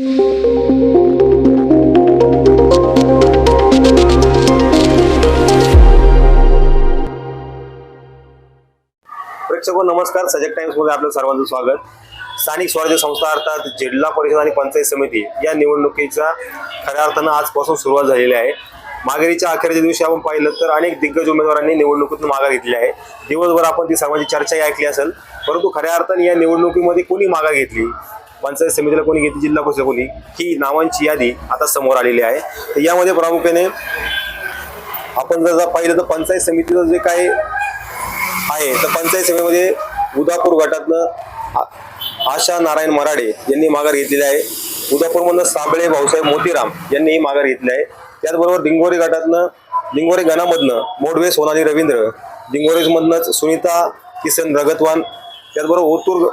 प्रेक्षको नमस्कार. सजग टाइम्समध्ये आपलं सर्वांचं स्वागत. स्थानिक स्वराज्य संस्था अर्थात जिल्हा परिषद आणि पंचायत समिती या निवडणुकीचा खऱ्या अर्थानं आजपासून सुरुवात झालेली आहे. माघारीच्या अखेरच्या दिवशी आपण पाहिलं तर अनेक दिग्गज उमेदवारांनी निवडणुकीतून माघार घेतली आहे. दिवसभर आपण ती सर्वांची चर्चाही ऐकली असेल. परंतु खऱ्या अर्थाने या निवडणुकीमध्ये कोणी माघार घेतली? पंचायत समितीला कोणी घेतली जिल्हा परिषद कोणी ही नावांची यादी आता समोर आलेली आहे. तर यामध्ये प्रामुख्याने आपण जर पाहिलं तर पंचायत समितीचं जे काय आहे तर पंचायत समितीमध्ये उदापूर गटातनं आशा नारायण मराडे यांनी माघार घेतलेली आहे. उदापूरमधनं साबळे भाऊसाहेब मोतीराम यांनीही माघार घेतली आहे. त्याचबरोबर दिंगोरी गटातनं दिंगोरी गणामधनं मोडवे सोनाली रवींद्र दिंगोरीमधनंच सुनीता किसन रगतवान त्याचबरोबर ओतूर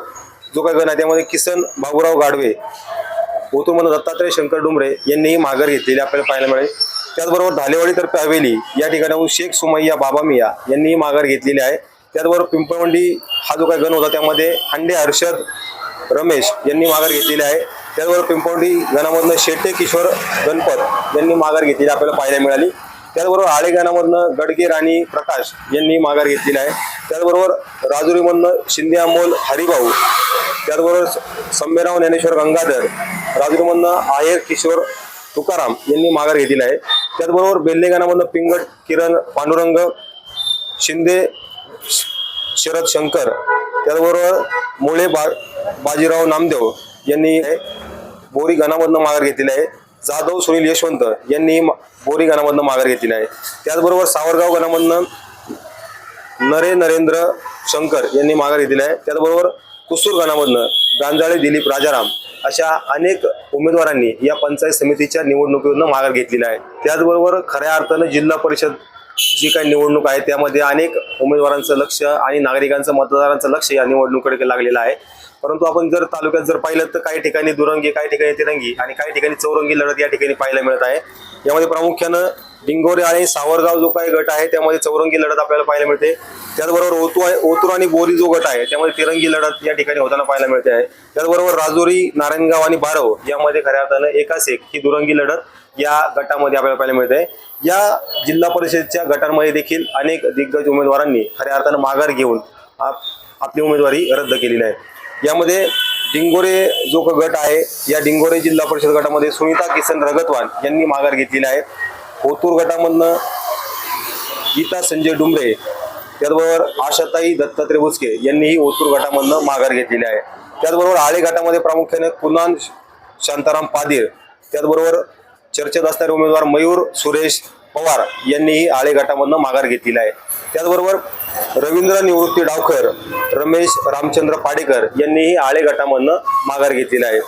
जो काही गण आहे त्यामध्ये किसन बाबूराव गाडवे ओतूरमधून दत्तात्रय शंकर डुमरे यांनीही माघार घेतलेली आपल्याला पाहायला मिळेल. त्याचबरोबर धालेवाडी तर्फे हवेली या ठिकाणाहून शेख सुमय्या बाबा मिया यांनीही माघार घेतलेली आहे. त्याचबरोबर पिंपळवंडी हा जो काही गण होता त्यामध्ये हांडे हर्षद रमेश यांनी माघार घेतलेली आहे. त्याचबरोबर पिंपळवंडी गणामधनं शेटे किशोर गणपत यांनी माघार घेतलेली आपल्याला पाहायला मिळाली. त्याचबरोबर आळे गणामधनं गडगे राणी प्रकाश यांनी माघार घेतलेली आहे. त्याचबरोबर राजुरीमधनं शिंदे अमोल हरिभाऊ त्याचबरोबर संमेराव ज्ञानेश्वर गंगाधर राजगुरुमधनं आयर किशोर तुकाराम यांनी माघार घेतली आहे. त्याचबरोबर बेल्लेगानामधनं पिंगट किरण पांडुरंग शिंदे शरद शंकर त्याचबरोबर मुळे बा बाजीराव नामदेव यांनी बोरी गणामधनं माघार घेतलेली आहे. जाधव सुनील यशवंत यांनी मा- बोरी गणामधनं माघार घेतलेली आहे. त्याचबरोबर सावरगाव गणामधनं नरे नरेंद्र शंकर यांनी माघार घेतलेली आहे. त्याचबरोबर कुसूर गणामधनं गांजाळे दिलीप राजाराम अशा अनेक उमेदवारांनी या पंचायत समितीच्या निवडणुकीवरनं माघार घेतलेली आहे. त्याचबरोबर खऱ्या अर्थानं जिल्हा परिषद जी काही निवडणूक आहे त्यामध्ये अनेक उमेदवारांचं लक्ष आणि नागरिकांचं मतदारांचं लक्ष या निवडणुकीकडे लागलेलं आहे. परंतु आपण जर तालुक्यात जर पाहिलं तर काही ठिकाणी दुरंगी काही ठिकाणी तिरंगी आणि काही ठिकाणी चौरंगी लढत या ठिकाणी पाहायला मिळत आहे. यामध्ये प्रामुख्यानं डिंगोरे आणि सावरगाव जो काही गट आहे त्यामध्ये चौरंगी लढत आपल्याला पाहायला मिळते. त्याचबरोबर ओतू आहे ओतूर आणि बोरी जो गट आहे त्यामध्ये तिरंगी लढत या ठिकाणी होताना पाहायला मिळते आहे. त्याचबरोबर राजुरी नारायणगाव आणि बारव यामध्ये खऱ्या अर्थानं एकाच एक ही दुरंगी लढत या गटामध्ये आपल्याला पाहायला मिळते या जिल्हा परिषदच्या गटांमध्ये देखील अनेक दिग्गज उमेदवारांनी खऱ्या अर्थानं माघार घेऊन आप- आपली उमेदवारी रद्द केलेली आहे. यामध्ये डिंगोरे जो का गट आहे या डिंगोरे जिल्हा परिषद गटामध्ये सुनीता किसन रगतवान यांनी माघार घेतलेली आहे. ओतूर गटामधनं गीता संजय डुंबरे त्याचबरोबर आशाताई दत्तात्रय बुचके यांनीही ओतूर गटामधनं माघार घेतलेली आहे. त्याचबरोबर आळे गटामध्ये प्रामुख्याने कुणाल शांताराम पादीर त्याचबरोबर चर्चेत असणारे उमेदवार मयूर सुरेश पवार यांनीही आळे गटामधनं माघार घेतलेली आहे. त्याचबरोबर रवींद्र निवृत्ती डावकर रमेश रामचंद्र पाडेकर यांनीही आळे गटामधनं माघार घेतलेली आहे.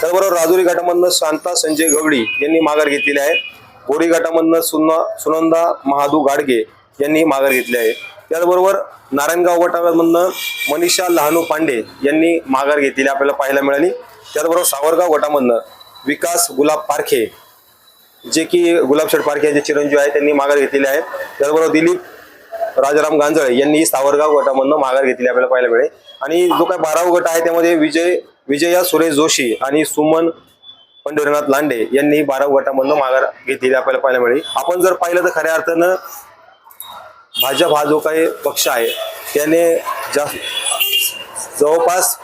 त्याचबरोबर राजुरी गटामधनं शांता संजय गवळी यांनी माघार घेतलेली आहे. कोरी गटामधनं सुन सुनंदा महादू गाडगे यांनी माघार घेतली आहे. त्याचबरोबर नारायणगाव गटामधनं मनीषा लहानू पांडे यांनी माघार घेतलेली आपल्याला पाहायला मिळाली. त्याचबरोबर सावरगाव गटामधनं विकास गुलाब पारखे जे की गुलाबशेठ पारखे यांचे चिरंजीव आहे त्यांनी माघार घेतलेली आहे. त्याचबरोबर दिलीप राजाराम गांजळे यांनी सावरगाव गटामधनं माघार घेतली आपल्याला पाहायला मिळेल. आणि जो काय बारावा गट आहे त्यामध्ये विजय विजया सुरेश जोशी आणि सुमन पंढरीनाथ लांडे यांनी बारा गटामधनं माघार घेतलेली आपल्याला पाहायला मिळेल. आपण जर पाहिलं तर खऱ्या अर्थानं भाजप हा जो काही पक्ष आहे त्याने जास्त जवळपास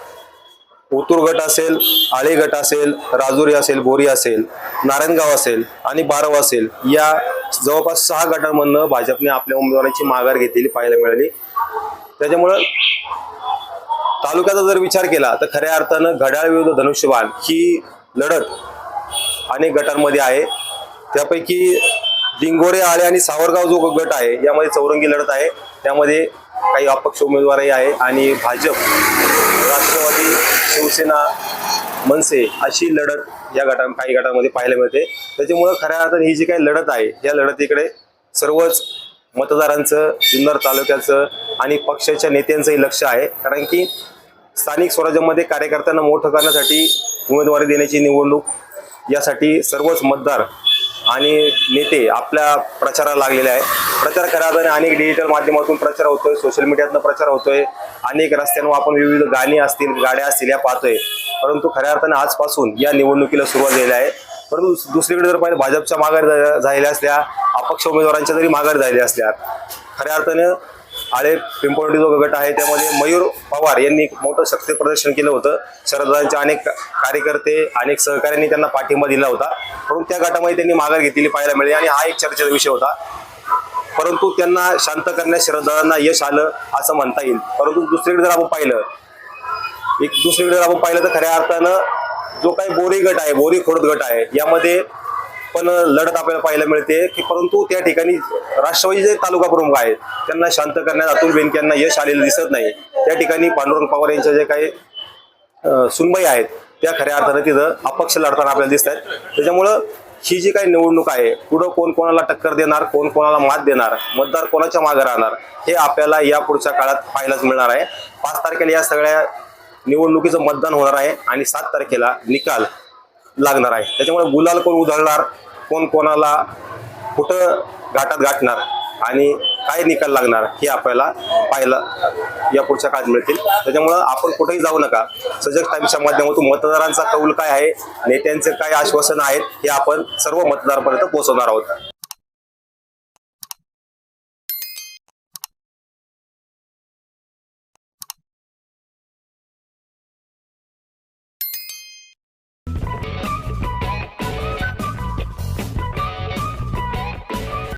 ओतूर गट असेल आळे गट असेल राजुरी असेल बोरी असेल नारायणगाव असेल आणि बारव असेल या जवळपास सहा गटांमधनं भाजपने आपल्या उमेदवारांची माघार घेतलेली पाहायला मिळाली. त्याच्यामुळं तालुक्याचा जर विचार केला तर खऱ्या अर्थानं घड्याळ विरुद्ध धनुष्यबाण ही लढत अनेक गटांमध्ये आहे. त्यापैकी डिंगोरे आळे आणि सावरगाव जो गट आहे यामध्ये चौरंगी लढत आहे. त्यामध्ये काही अपक्ष उमेदवारही आहे आणि भाजप राष्ट्रवादी शिवसेना मनसे अशी लढत या गटां काही गटांमध्ये पाहायला मिळते. त्याच्यामुळं खऱ्या अर्थाने ही जी काही लढत आहे या लढतीकडे सर्वच मतदारांचं जुन्नर तालुक्याचं आणि पक्षाच्या नेत्यांचंही लक्ष आहे. कारण की स्थानिक स्वराज्यामध्ये कार्यकर्त्यांना मोठं करण्यासाठी उमेदवारी देण्याची निवडणूक यासाठी सर्वच मतदार आणि नेते आपल्या प्रचाराला लागलेले आहे प्रचार करायला अनेक डिजिटल माध्यमातून प्रचार होतोय सोशल मीडियातनं प्रचार होतोय. अनेक रस्त्यांवर आपण विविध गाणी असतील गाड्या असतील या पाहतोय. परंतु खऱ्या अर्थाने आजपासून या निवडणुकीला सुरुवात झालेली आहे. परंतु दुसरीकडे जर पाहिजे भाजपच्या माघार झालेल्या असल्या अपक्ष उमेदवारांच्या जरी माघार झालेल्या असल्या खऱ्या अर्थाने आळे पिंपळी जो गट आहे त्यामध्ये मयूर पवार यांनी मोठं शक्ती प्रदर्शन केलं होतं. शरदांचे अनेक कार्यकर्ते अनेक सहकाऱ्यांनी त्यांना पाठिंबा दिला होता. परंतु त्या गटामध्ये त्यांनी माघार घेतलेली पाहायला मिळाली आणि हा एक चर्चेचा विषय होता. परंतु त्यांना शांत करण्यास शरदांना यश आलं असं म्हणता येईल. परंतु दुसरीकडे जर आपण पाहिलं एक दुसरीकडे जर आपण पाहिलं तर खऱ्या अर्थानं जो काही बोरी गट आहे बोरी खोडद गट आहे यामध्ये पण लढत आपल्याला पाहायला मिळते की परंतु त्या ठिकाणी राष्ट्रवादी जे तालुका प्रमुख आहेत त्यांना शांत करण्यात अतुल बेनके यांना यश आलेलं दिसत नाही. त्या ठिकाणी पांडुरंग पवार यांच्या जे काही सुनबाई आहेत त्या खऱ्या अर्थानं तिथं अपक्ष लढताना आपल्याला दिसत आहेत त्याच्यामुळं ही जी काही निवडणूक आहे पुढं कोण कोणाला टक्कर देणार कोण कोणाला मात देणार मतदार कोणाच्या मागे राहणार हे आपल्याला या पुढच्या काळात पाहायलाच मिळणार आहे. पाच तारखेला या सगळ्या निवडणुकीचं मतदान होणार आहे आणि सात तारखेला निकाल लागणार आहे. त्याच्यामुळे गुलाल कोण उधळणार कोण कोणाला कुठं घाटात गाठणार आणि काय निकाल लागणार हे आपल्याला पाहायला या पुढच्या काळात मिळतील. त्याच्यामुळं आपण कुठेही जाऊ नका. सजग टाईमच्या माध्यमातून मतदारांचा कौल काय आहे नेत्यांचे काय आश्वासन आहेत हे आपण सर्व मतदारांपर्यंत पोहोचवणार आहोत.